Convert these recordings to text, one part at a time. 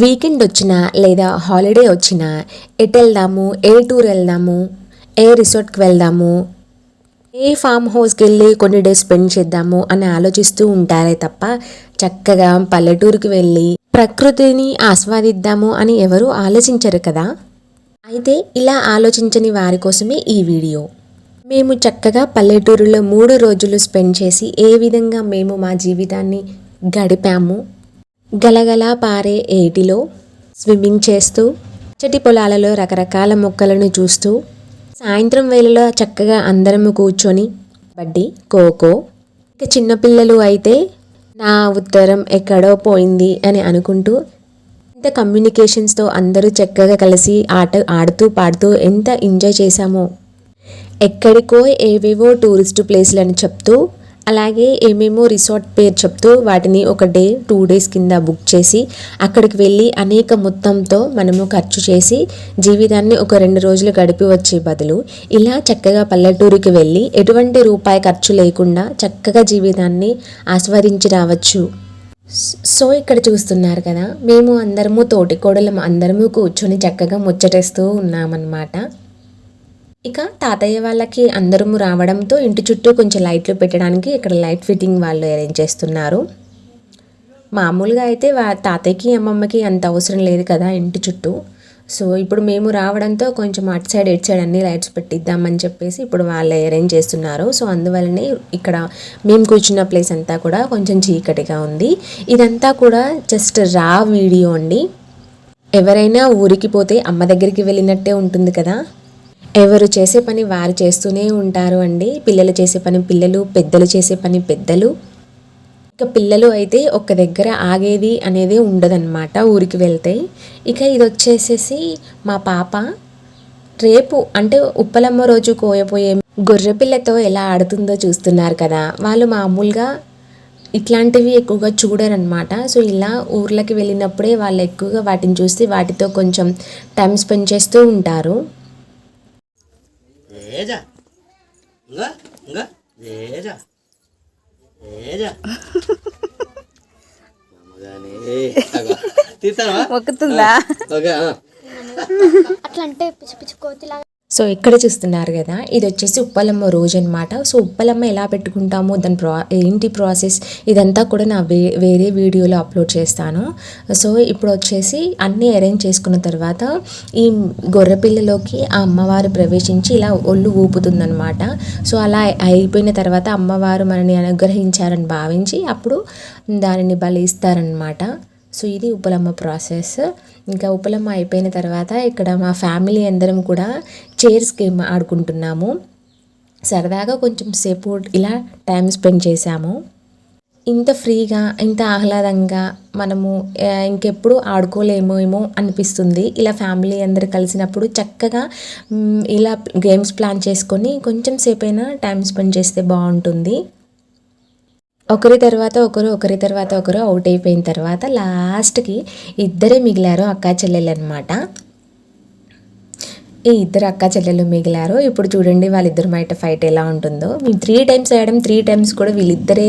Weekend వచ్చినా లేదా holiday వచ్చినా ఎటు వెళ్దాము ఏ టూర్ వెళ్దాము ఏ రిసార్ట్కి వెళ్దాము ఏ ఫామ్ హౌస్కి వెళ్ళి కొన్ని డేస్ స్పెండ్ చేద్దాము అని ఆలోచిస్తూ ఉంటారే తప్ప చక్కగా పల్లెటూరుకి వెళ్ళి ప్రకృతిని ఆస్వాదిద్దాము అని ఎవరు ఆలోచించరు కదా? అయితే ఇలా ఆలోచించని వారి కోసమే ఈ వీడియో. మేము చక్కగా పల్లెటూరులో మూడు రోజులు స్పెండ్ చేసి ఏ విధంగా మేము మా జీవితాన్ని గడిపాము? గలగలా పారే ఏటిలో స్విమ్మింగ్ చేస్తూ చెటి పొలాలలో రకరకాల మొక్కలను చూస్తూ సాయంత్రం వేళలో చక్కగా అందరము కూర్చొని కబడ్డీ ఖోఖో ఇక చిన్నపిల్లలు అయితే నా ఉత్తరం ఎక్కడో పోయింది అని అనుకుంటూ ఇంత కమ్యూనికేషన్స్తో అందరూ చక్కగా కలిసి ఆట ఆడుతూ పాడుతూ ఎంత ఎంజాయ్ చేశామో. ఎక్కడికో ఏవేవో టూరిస్ట్ ప్లేస్లను చెప్తూ అలాగే ఏమేమో రిసార్ట్ పేరు చెప్తూ వాటిని ఒక డే టూ డేస్ కింద బుక్ చేసి అక్కడికి వెళ్ళి అనేక మొత్తంతో మనము ఖర్చు చేసి జీవితాన్ని ఒక రెండు రోజులు గడిపి వచ్చే బదులు ఇలా చక్కగా పల్లెటూరికి వెళ్ళి ఎటువంటి రూపాయి ఖర్చు లేకుండా చక్కగా జీవితాన్ని ఆస్వాదించి రావచ్చు. సో ఇక్కడ చూస్తున్నారు కదా మేము అందరము తోటికోడలం అందరము కూర్చొని చక్కగా ముచ్చటేస్తూ ఉన్నామన్నమాట. ఇక తాతయ్య వాళ్ళకి అందరము రావడంతో ఇంటి చుట్టూ కొంచెం లైట్లు పెట్టడానికి ఇక్కడ లైట్ ఫిట్టింగ్ వాళ్ళు అరేంజ్ చేస్తున్నారు. మామూలుగా అయితే వా తాతయ్యకి అమ్మమ్మకి అంత అవసరం లేదు కదా ఇంటి చుట్టూ. సో ఇప్పుడు మేము రావడంతో కొంచెం అటు సైడ్ ఇటు సైడ్ అన్ని లైట్స్ పెట్టిద్దామని చెప్పేసి ఇప్పుడు వాళ్ళు అరేంజ్ చేస్తున్నారు. సో అందువల్లనే ఇక్కడ మేము కూర్చున్న ప్లేస్ అంతా కూడా కొంచెం చీకటిగా ఉంది. ఇదంతా కూడా జస్ట్ రా వీడియో అండి. ఎవరైనా ఊరికి పోతే అమ్మ దగ్గరికి వెళ్ళినట్టే ఉంటుంది కదా. ఎవరు చేసే పని వారు చేస్తూనే ఉంటారు అండి. పిల్లలు చేసే పని పిల్లలు పెద్దలు చేసే పని పెద్దలు. ఇక పిల్లలు అయితే ఒక్క దగ్గర ఆగేది అనేది ఉండదన్నమాట ఊరికి వెళ్తే. ఇక ఇది వచ్చేసేసి మా పాప రేపు అంటే ఉప్పలమ్మ రోజు కోయపోయే గొర్రె పిల్లతో ఎలా ఆడుతుందో చూస్తున్నారు కదా. వాళ్ళు మామూలుగా ఇట్లాంటివి ఎక్కువగా చూడరనమాట సో ఇలా ఊర్లకి వెళ్ళినప్పుడే వాళ్ళు ఎక్కువగా వాటిని చూసి వాటితో కొంచెం టైం స్పెండ్ చేస్తూ ఉంటారు. ఏజా అమ్మగానే తీస్తావా మొక్కుతుందా ఓకే. అట్లా అంటే పిచ్చి పిచ్చి కోతిలాగా సో ఇక్కడ చూస్తున్నారు కదా ఇది వచ్చేసి ఉప్పలమ్మ రోజు అనమాట సో ఉప్పలమ్మ ఎలా పెట్టుకుంటామో దాని ప్రా ఏంటి ప్రాసెస్? ఇదంతా కూడా నా వే వేరే వీడియోలో అప్లోడ్ చేస్తాను. సో ఇప్పుడు వచ్చేసి అన్నీ అరేంజ్ చేసుకున్న తర్వాత ఈ గొర్రె పిల్లలోకి ఆ అమ్మవారు ప్రవేశించి ఇలా ఒళ్ళు ఊపుతుందనమాట సో అలా అయిపోయిన తర్వాత అమ్మవారు మనని అనుగ్రహించారని భావించి అప్పుడు దానిని బలిస్తారనమాట సో ఇది ఉప్పలమ్మ ప్రాసెస్. ఇంకా ఉప్పలమ్మ అయిపోయిన తర్వాత ఇక్కడ మా ఫ్యామిలీ అందరం కూడా చైర్స్ గేమ్ ఆడుకుంటున్నాము. సరదాగా కొంచెం సేపు ఇలా టైం స్పెండ్ చేశాము. ఇంత ఫ్రీగా ఇంత ఆహ్లాదంగా మనము ఇంకెప్పుడు ఆడుకోలేమో ఏమో అనిపిస్తుంది. ఇలా ఫ్యామిలీ అందరు కలిసినప్పుడు చక్కగా ఇలా గేమ్స్ ప్లాన్ చేసుకొని కొంచెం సేపైనా టైం స్పెండ్ చేస్తే బాగుంటుంది. ఒకరి తర్వాత ఒకరు ఒకరి తర్వాత ఒకరు అవుట్ అయిపోయిన తర్వాత లాస్ట్కి ఇద్దరే మిగిలారు అక్కా చెల్లెలు అనమాట ఈ ఇద్దరు అక్క చెల్లెలు మిగిలారు. ఇప్పుడు చూడండి వాళ్ళిద్దరు బయట ఫైట్ ఎలా ఉంటుందో. మేము త్రీ టైమ్స్ వేయడం త్రీ టైమ్స్ కూడా వీళ్ళిద్దరే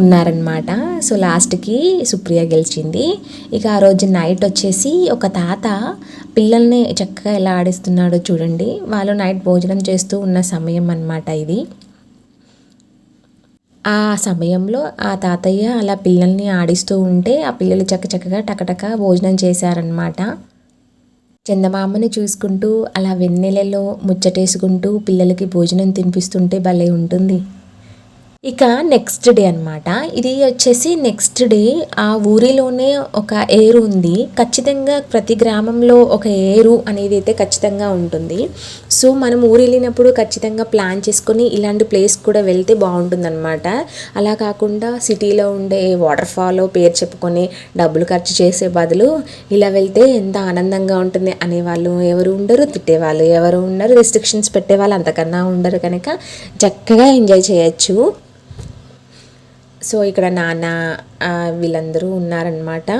ఉన్నారనమాట సో లాస్ట్కి సుప్రియ గెలిచింది. ఇక ఆ రోజు నైట్ వచ్చేసి ఒక తాత పిల్లల్ని చక్కగా ఎలా ఆడిస్తున్నాడో చూడండి. వాళ్ళు నైట్ భోజనం చేస్తూ ఉన్న సమయం అనమాట ఇది. ఆ సమయంలో ఆ తాతయ్య అలా పిల్లల్ని ఆడిస్తూ ఉంటే ఆ పిల్లలు చక్కచక్కగా టకటక భోజనం చేశారనమాట చందమామని చూసుకుంటూ అలా వెన్నెలలో ముచ్చటేసుకుంటూ పిల్లలకి భోజనం తినిపిస్తుంటే భలే ఉంటుంది. ఇక నెక్స్ట్ డే అన్నమాట. ఇది వచ్చేసి నెక్స్ట్ డే ఆ ఊరిలోనే ఒక ఏరు ఉంది. ఖచ్చితంగా ప్రతి గ్రామంలో ఒక ఏరు అనేది అయితే ఖచ్చితంగా ఉంటుంది. సో మనం ఊరు వెళ్ళినప్పుడు ఖచ్చితంగా ప్లాన్ చేసుకొని ఇలాంటి ప్లేస్ కూడా వెళ్తే బాగుంటుందన్నమాట. అలా కాకుండా సిటీలో ఉండే వాటర్ ఫాల్ పేరు చెప్పుకొని డబ్బులు ఖర్చు చేసే బదులు ఇలా వెళ్తే ఎంత ఆనందంగా ఉంటుంది అనేవాళ్ళు ఎవరు ఉండరు తిట్టేవాళ్ళు ఎవరు ఉండరు రిస్ట్రిక్షన్స్ పెట్టేవాళ్ళు అంతకన్నా ఉండరు కనుక చక్కగా ఎంజాయ్ చేయొచ్చు. సో ఇక్కడ నాన్న ఆ, వీళ్ళందరూ ఉన్నారనమాట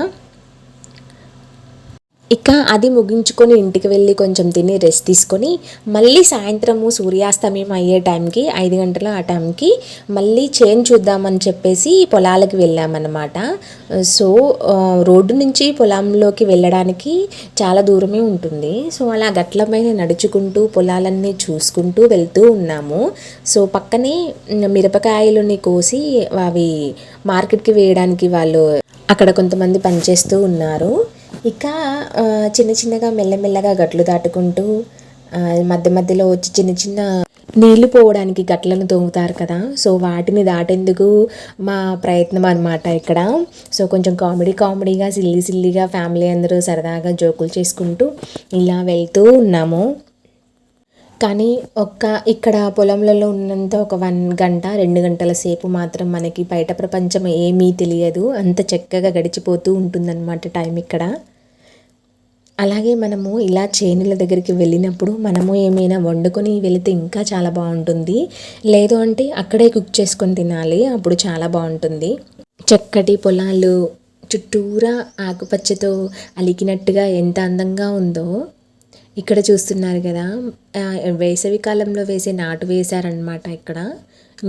ఇక అది ముగించుకొని ఇంటికి వెళ్ళి కొంచెం తిని రెస్ట్ తీసుకొని మళ్ళీ సాయంత్రము సూర్యాస్తమయం అయ్యే టైంకి ఐదు గంటల ఆ టైంకి మళ్ళీ చేను చూద్దామని చెప్పేసి పొలాలకు వెళ్ళామన్నమాట. సో రోడ్డు నుంచి పొలంలోకి వెళ్ళడానికి చాలా దూరమే ఉంటుంది. సో అలా గట్ల పైన నడుచుకుంటూ పొలాలన్నీ చూసుకుంటూ వెళ్తూ ఉన్నాము. సో పక్కనే మిరపకాయలని కోసి అవి మార్కెట్కి వేయడానికి వాళ్ళు అక్కడ కొంతమంది పనిచేస్తూ ఉన్నారు. ఇక చిన్న చిన్నగా మెల్లమెల్లగా గట్లు దాటుకుంటూ మధ్య మధ్యలో వచ్చి చిన్న చిన్న నీళ్ళు పోవడానికి గట్లను తోముతారు కదా. సో వాటిని దాటేందుకు మా ప్రయత్నం అనమాట ఇక్కడ. సో కొంచెం కామెడీ కామెడీగా సిల్లీ సిల్లీగా ఫ్యామిలీ అందరూ సరదాగా జోకులు చేసుకుంటూ ఇలా వెళ్తూ ఉన్నాము. కానీ ఒక్క ఇక్కడ పొలంలలో ఉన్నంత ఒక వన్ గంట రెండు గంటల సేపు మాత్రం మనకి బయట ప్రపంచం ఏమీ తెలియదు. అంత చక్కగా గడిచిపోతూ ఉంటుందన్నమాట టైం ఇక్కడ. అలాగే మనము ఇలా చేనుల దగ్గరికి వెళ్ళినప్పుడు మనము ఏమైనా వండుకొని వెళితే ఇంకా చాలా బాగుంటుంది. లేదు అంటే అక్కడే కుక్ చేసుకొని తినాలి అప్పుడు చాలా బాగుంటుంది. చక్కటి పొలాలు చుట్టూరా ఆకుపచ్చతో అలికినట్టుగా ఎంత అందంగా ఉందో ఇక్కడ చూస్తున్నారు కదా వేసవి కాలంలో వేసే నాటు వేశారనమాట ఇక్కడ.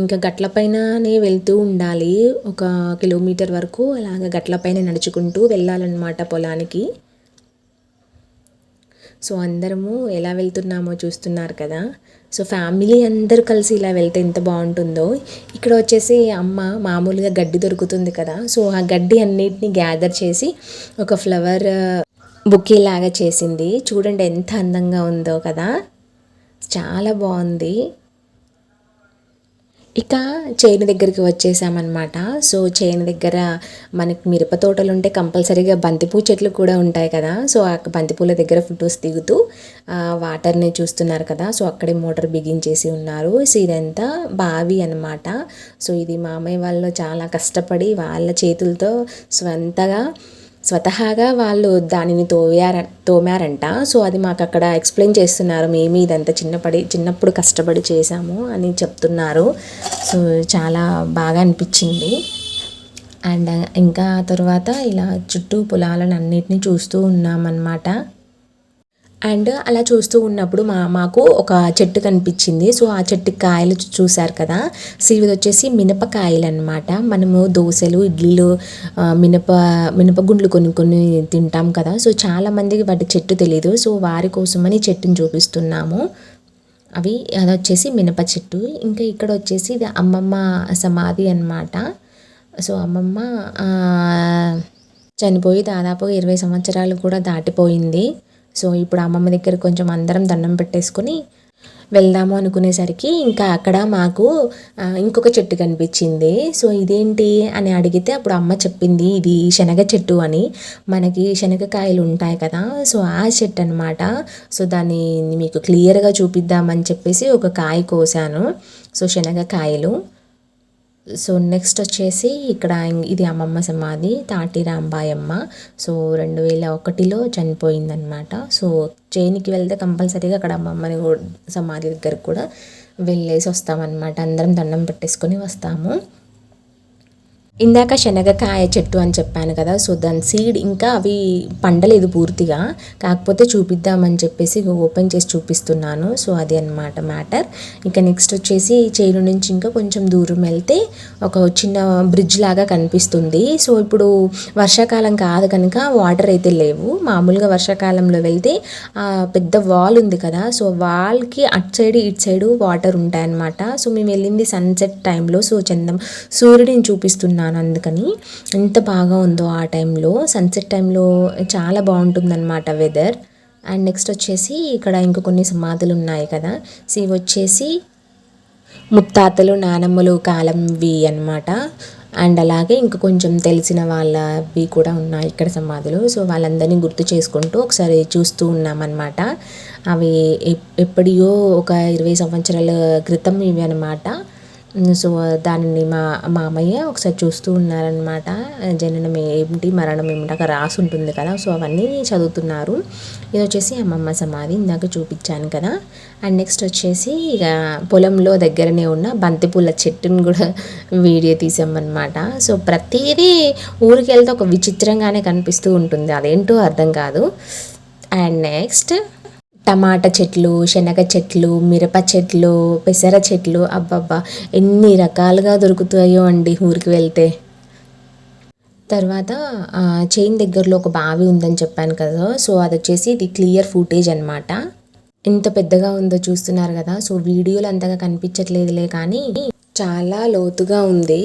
ఇంకా గట్ల పైననే వెళ్తూ ఉండాలి. ఒక కిలోమీటర్ వరకు అలాగ గట్ల పైన నడుచుకుంటూ వెళ్ళాలన్నమాట పొలానికి. సో అందరము ఎలా వెళ్తున్నామో చూస్తున్నారు కదా. సో ఫ్యామిలీ అందరూ కలిసి ఇలా వెళ్తే ఎంత బాగుంటుందో. ఇక్కడ వచ్చేసి అమ్మ మామూలుగా గడ్డి దొరుకుతుంది కదా. సో ఆ గడ్డి అన్నిటిని గ్యాదర్ చేసి ఒక ఫ్లవర్ బుకే లాగా చేసింది. చూడండి ఎంత అందంగా ఉందో కదా. చాలా బాగుంది. ఇక చేను దగ్గరికి వచ్చేసామన్నమాట. సో చేను దగ్గర మనకి మిరప తోటలు ఉంటే కంపల్సరీగా బంతిపూ చెట్లు కూడా ఉంటాయి కదా. సో ఆ బంతిపూల దగ్గర ఫొటోస్ దిగుతూ వాటర్ని చూస్తున్నారు కదా. సో అక్కడే మోటార్ బిగించేసి ఉన్నారు. సో ఇదంతా బావి అన్నమాట. సో ఇది మామయ్య వాళ్ళు చాలా కష్టపడి వాళ్ళ చేతులతో స్వంతగా స్వతహాగా వాళ్ళు దానిని తోయార తోమారంట. సో అది మాకు అక్కడ ఎక్స్ప్లెయిన్ చేస్తున్నారు మేము ఇదంతా చిన్నపడి చిన్నప్పుడు కష్టపడి చేసాము అని చెప్తున్నారు. సో చాలా బాగా అనిపించింది. అండ్ ఇంకా తర్వాత ఇలా చుట్టూ పొలాలను అన్నిటినీ చూస్తూ ఉన్నామన్నమాట. అండ్ అలా చూస్తూ ఉన్నప్పుడు మా మాకు ఒక చెట్టు కనిపించింది. సో ఆ చెట్టు కాయలు చూశారు కదా? సో ఇవి వచ్చేసి మినపకాయలు అనమాట మనము దోశలు ఇడ్లీలు మినప మినపగుండ్లు కొన్ని కొన్ని తింటాం కదా? సో చాలామందికి వాటి చెట్టు తెలియదు సో వారి కోసమని చెట్టుని చూపిస్తున్నాము. అవి అది వచ్చేసి మినప చెట్టు. ఇంకా ఇక్కడ వచ్చేసి ఇది అమ్మమ్మ సమాధి అన్నమాట. సో అమ్మమ్మ చనిపోయి దాదాపు ఇరవై సంవత్సరాలు కూడా దాటిపోయింది. సో ఇప్పుడు అమ్మమ్మ దగ్గర కొంచెం అందరం దండం పెట్టేసుకొని వెళ్దాము అనుకునేసరికి ఇంకా అక్కడ మాకు ఇంకొక చెట్టు కనిపించింది. సో ఇదేంటి అని అడిగితే అప్పుడు అమ్మ చెప్పింది ఇది శనగ చెట్టు అని. మనకి శనగకాయలు ఉంటాయి కదా సో ఆ చెట్టు అనమాట సో దాన్ని మీకు క్లియర్గా చూపిద్దామని చెప్పేసి ఒక కాయ కోసాను. సో శనగకాయలు. సో నెక్స్ట్ వచ్చేసి ఇక్కడ ఇది అమ్మమ్మ సమాధి తాటి రాంబాయమ్మ. సో రెండు వేల ఒకటిలో చనిపోయిందనమాట సో చేనికి వెళ్తే కంపల్సరీగా అక్కడ అమ్మమ్మని సమాధి దగ్గర కూడా వెళ్ళేసి వస్తామన్నమాట. అందరం దండం పెట్టేసుకొని వస్తాము. ఇందాక శనగకాయ చెట్టు అని చెప్పాను కదా సో దాని సీడ్ ఇంకా అవి పండలేదు పూర్తిగా. కాకపోతే చూపిద్దామని చెప్పేసి ఓపెన్ చేసి చూపిస్తున్నాను. సో అది అన్నమాట మ్యాటర్ ఇంకా నెక్స్ట్ వచ్చేసి చేను నుంచి ఇంకా కొంచెం దూరం వెళ్తే ఒక చిన్న బ్రిడ్జ్ లాగా కనిపిస్తుంది. సో ఇప్పుడు వర్షాకాలం కాదు కనుక వాటర్ అయితే లేవు. మామూలుగా వర్షాకాలంలో వెళ్తే పెద్ద వాల్ ఉంది కదా సో వాల్కి అటు సైడ్ ఇటు సైడ్ వాటర్ ఉంటాయన్నమాట. సో మేము వెళ్ళింది సన్సెట్ టైంలో సో చందం సూర్యుడిని చూపిస్తున్నాను. అందుకని ఎంత బాగా ఉందో ఆ టైంలో. సన్సెట్ టైంలో చాలా బాగుంటుందన్నమాట వెదర్ అండ్ నెక్స్ట్ వచ్చేసి ఇక్కడ ఇంక కొన్ని సమాధులు ఉన్నాయి కదా. సో ఇవి వచ్చేసి ముత్తాతలు నానమ్మలు కాలంవి అన్నమాట. అండ్ అలాగే ఇంకా కొంచెం తెలిసిన వాళ్ళవి కూడా ఉన్నాయి ఇక్కడ సమాధులు. సో వాళ్ళందరినీ గుర్తు చేసుకుంటూ ఒకసారి చూస్తూ ఉన్నామన్నమాట. అవి ఎప్పటియో ఒక ఇరవై సంవత్సరాల క్రితం ఇవి అనమాట సో దానిని మా మామయ్య ఒకసారి చూస్తూ ఉన్నారనమాట జననం ఏమిటి మరణం ఏమిటి అక్కడ రాసి ఉంటుంది కదా సో అవన్నీ చదువుతున్నారు. ఇది వచ్చేసి అమ్మమ్మ సమాధి ఇందాక చూపించాను కదా. అండ్ నెక్స్ట్ వచ్చేసి ఇక పొలంలో దగ్గరనే ఉన్న బంతిపూల చెట్టును కూడా వీడియో తీసామన్నమాట. సో ప్రతిదీ ఊరికి వెళ్తే ఒక విచిత్రంగానే కనిపిస్తూ ఉంటుంది. అదేంటో అర్థం కాదు. అండ్ నెక్స్ట్ టమాటా చెట్లు శనగ చెట్లు మిరప చెట్లు పెసర చెట్లు అబ్బబ్బా ఎన్ని రకాలుగా దొరుకుతాయో అండి ఊరికి వెళ్తే. తర్వాత చైన్ దగ్గరలో ఒక బావి ఉందని చెప్పాను కదా సో అది వచ్చేసి ఇది క్లియర్ ఫుటేజ్ అనమాట ఎంత పెద్దగా ఉందో చూస్తున్నారు కదా సో వీడియోలు అంతగా కనిపించట్లేదులే కానీ చాలా లోతుగా ఉంది.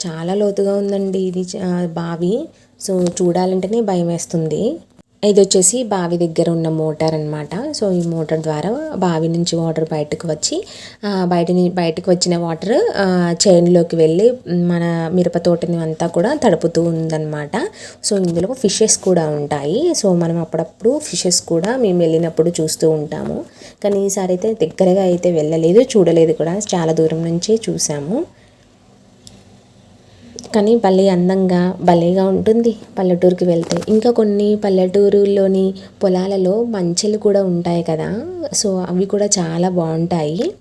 చాలా లోతుగా ఉందండి ఇది బావి. సో చూడాలంటేనే భయం వేస్తుంది ఇది వచ్చేసి బావి దగ్గర ఉన్న మోటార్ అన్నమాట. సో ఈ మోటార్ ద్వారా బావి నుంచి వాటర్ బయటకు వచ్చి బయట బయటకు వచ్చిన వాటర్ చైన్లోకి వెళ్ళి మన మిరప తోటని అంతా కూడా తడుపుతూ ఉందన్నమాట. సో ఇందులో ఫిషెస్ కూడా ఉంటాయి. సో మనం అప్పుడప్పుడు ఫిషెస్ కూడా మేము వెళ్ళినప్పుడు చూస్తూ ఉంటాము. కానీ ఈసారి అయితే దగ్గరగా అయితే వెళ్ళలేదు చూడలేదు కూడా. చాలా దూరం నుంచే చూసాము. కానీ భలే అందంగా భలేగా ఉంటుంది పల్లెటూరుకి వెళ్తే. ఇంకా కొన్ని పల్లెటూరులోని పొలాలలో మంచెలు కూడా ఉంటాయి కదా. సో అవి కూడా చాలా బాగుంటాయి.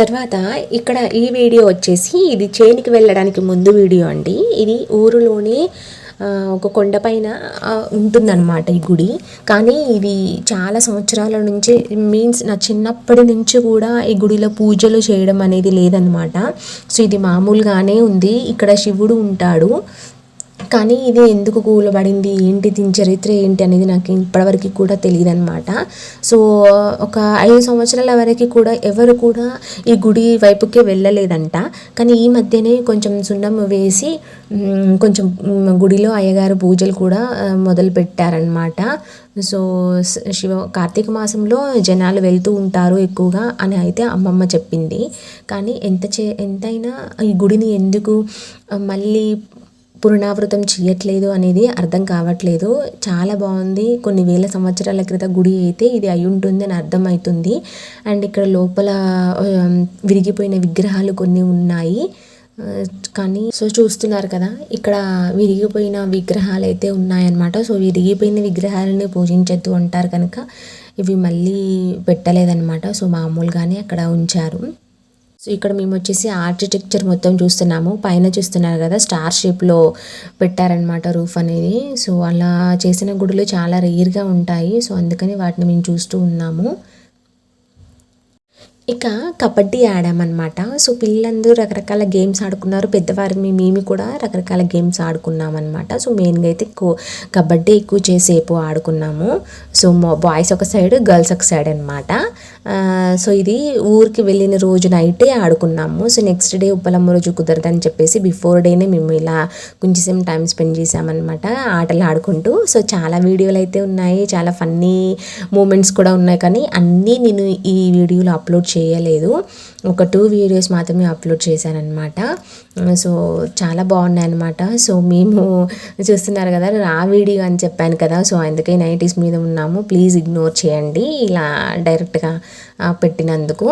తర్వాత ఇక్కడ ఈ వీడియో వచ్చేసి ఇది చేనికి వెళ్ళడానికి ముందు వీడియో అండి. ఇది ఊరులోనే ఒక కొండపైన ఉంటుందన్నమాట ఈ గుడి. కానీ ఇది చాలా సంవత్సరాల నుంచి మీన్స్ నా చిన్నప్పటి నుంచి కూడా ఈ గుడిలో పూజలు చేయడం అనేది లేదనమాట సో ఇది మామూలుగానే ఉంది. ఇక్కడ శివుడు ఉంటాడు. కానీ ఇది ఎందుకు కూలబడింది? ఏంటి దీని చరిత్ర ఏంటి అనేది నాకు ఇప్పటివరకు కూడా తెలియదు అనమాట సో ఒక ఐదు సంవత్సరాల వరకు కూడా ఎవరు కూడా ఈ గుడి వైపుకే వెళ్ళలేదంట. కానీ ఈ మధ్యనే కొంచెం సున్నం వేసి కొంచెం గుడిలో అయ్యగారు పూజలు కూడా మొదలు పెట్టారనమాట సో శివ కార్తీక మాసంలో జనాలు వెళ్తూ ఉంటారు ఎక్కువగా అని అయితే అమ్మమ్మ చెప్పింది. కానీ ఎంత చే ఎంతైనా ఈ గుడిని ఎందుకు మళ్ళీ పునరావృతం చేయట్లేదు అనేది అర్థం కావట్లేదు. చాలా బాగుంది. కొన్ని వేల సంవత్సరాల క్రితం గుడి అయితే ఇది అయి ఉంటుంది అని అర్థమవుతుంది అండ్ ఇక్కడ లోపల విరిగిపోయిన విగ్రహాలు కొన్ని ఉన్నాయి. కానీ సో చూస్తున్నారు కదా ఇక్కడ విరిగిపోయిన విగ్రహాలు అయితే ఉన్నాయన్నమాట. సో విరిగిపోయిన విగ్రహాలని పూజించద్దు అంటారు కనుక ఇవి మళ్ళీ పెట్టలేదన్నమాట. సో మామూలుగానే అక్కడ ఉంచారు. సో ఇక్కడ మేము వచ్చేసి ఆర్కిటెక్చర్ మొత్తం చూస్తున్నాము. పైన చూస్తున్నారు కదా స్టార్ షేప్లో పెట్టారనమాట రూఫ్ అనేది. సో అలా చేసిన గుడులు చాలా రేర్గా ఉంటాయి. సో అందుకని వాటిని మేము చూస్తూ ఉన్నాము. ఇక కబడ్డీ ఆడామన్నమాట. సో పిల్లలందరూ రకరకాల గేమ్స్ ఆడుకున్నారు. పెద్దవారు మేము కూడా రకరకాల గేమ్స్ ఆడుకున్నాం అనమాట సో మెయిన్గా అయితే కో- కబడ్డీ ఎక్కువ చేసేపు ఆడుకున్నాము. సో బాయ్స్ ఒక సైడ్ గర్ల్స్ ఒక సైడ్ అనమాట సో ఇది ఊరికి వెళ్ళిన రోజు నైటే ఆడుకున్నాము. సో నెక్స్ట్ డే ఉప్పలమ్మ రోజు కుదరదని చెప్పేసి బిఫోర్ డేనే మేము ఇలా కొంచెం టైం స్పెండ్ చేసామన్నమాట ఆటలు ఆడుకుంటూ. సో చాలా వీడియోలు అయితే ఉన్నాయి. చాలా ఫన్నీ మూమెంట్స్ కూడా ఉన్నాయి. కానీ అన్నీ నేను ఈ వీడియోలో అప్లోడ్ చేయలేదు. ఒక టూ వీడియోస్ మాత్రమే అప్లోడ్ చేశానమాట సో చాలా బాగున్నాయి అనమాట సో మేము చూస్తున్నారు కదా రా వీడియో అని చెప్పాను కదా సో అందుకే నైటీస్ మీద ఉన్నాము. ప్లీజ్ ఇగ్నోర్ చేయండి. ఇలా డైరెక్ట్గా పెట్టినందుకు.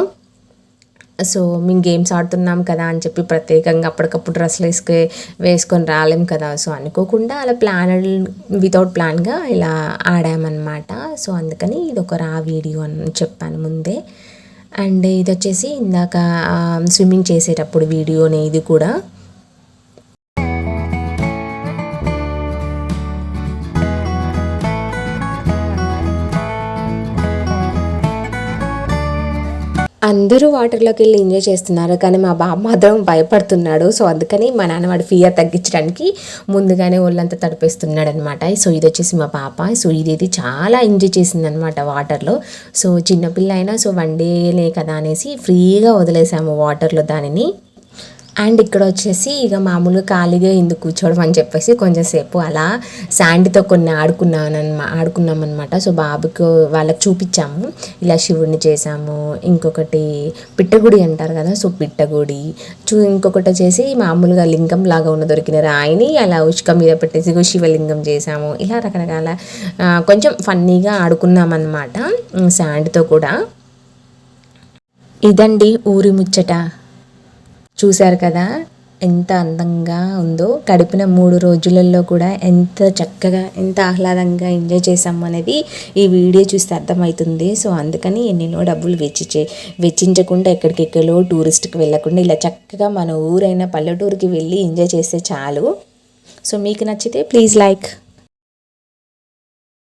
సో మేము గేమ్స్ ఆడుతున్నాం కదా అని చెప్పి ప్రత్యేకంగా అప్పటికప్పుడు డ్రెస్సులు వేసుకు వేసుకొని రాలేం కదా. సో అనుకోకుండా అలా ప్లాన్ వితౌట్ ప్లాన్గా ఇలా ఆడామన్నమాట. సో అందుకని ఇది ఒక రా వీడియో అని చెప్పాను ముందే. అండ్ ఇది వచ్చేసి ఇందాక స్విమ్మింగ్ చేసేటప్పుడు వీడియోనే ఇది కూడా. అందరూ వాటర్లోకి వెళ్ళి ఎంజాయ్ చేస్తున్నారు. కానీ మా బాబు మాత్రం భయపడుతున్నాడు. సో అందుకని మా నాన్న వాడి ఫియర్ తగ్గించడానికి ముందుగానే ఒళ్ళంతా తడిపేస్తున్నాడు అనమాట సో ఇది వచ్చేసి మా పాప. సో ఇది చాలా ఎంజాయ్ చేసిందనమాట వాటర్లో సో చిన్నపిల్ల అయినా సో వన్ డేలే కదా అనేసి ఫ్రీగా వదిలేసాము వాటర్లో దానిని. అండ్ ఇక్కడ వచ్చేసి ఇక మామూలుగా ఖాళీగా ఎందుకు కూర్చోవడం అని చెప్పేసి కొంచెంసేపు అలా శాండ్తో కొన్ని ఆడుకున్నాను ఆడుకున్నామన్నమాట సో బాబుకి వాళ్ళకి చూపించాము. ఇలా శివుడిని చేసాము ఇంకొకటి పిట్టగుడి అంటారు కదా సో పిట్టగుడి. చూ ఇంకొకటి వచ్చేసి మామూలుగా లింగం లాగా ఉన్న దొరికిన రాయిని అలా ఉష్క మీద పెట్టేసి శివలింగం చేసాము ఇలా రకరకాల కొంచెం ఫన్నీగా ఆడుకున్నాం అనమాట శాండ్తో కూడా. ఇదండి ఊరి ముచ్చట. చూశారు కదా ఎంత అందంగా ఉందో. గడిపిన మూడు రోజులలో కూడా ఎంత చక్కగా ఎంత ఆహ్లాదంగా ఎంజాయ్ చేసాము అనేది ఈ వీడియో చూస్తే అర్థమవుతుంది. సో అందుకని ఎన్నెన్నో డబ్బులు వెచ్చించే వెచ్చించకుండా ఎక్కడికెక్కడో టూరిస్ట్కి వెళ్ళకుండా ఇలా చక్కగా మన ఊరైన పల్లెటూరుకి వెళ్ళి ఎంజాయ్ చేస్తే చాలు. సో మీకు నచ్చితే ప్లీజ్ లైక్.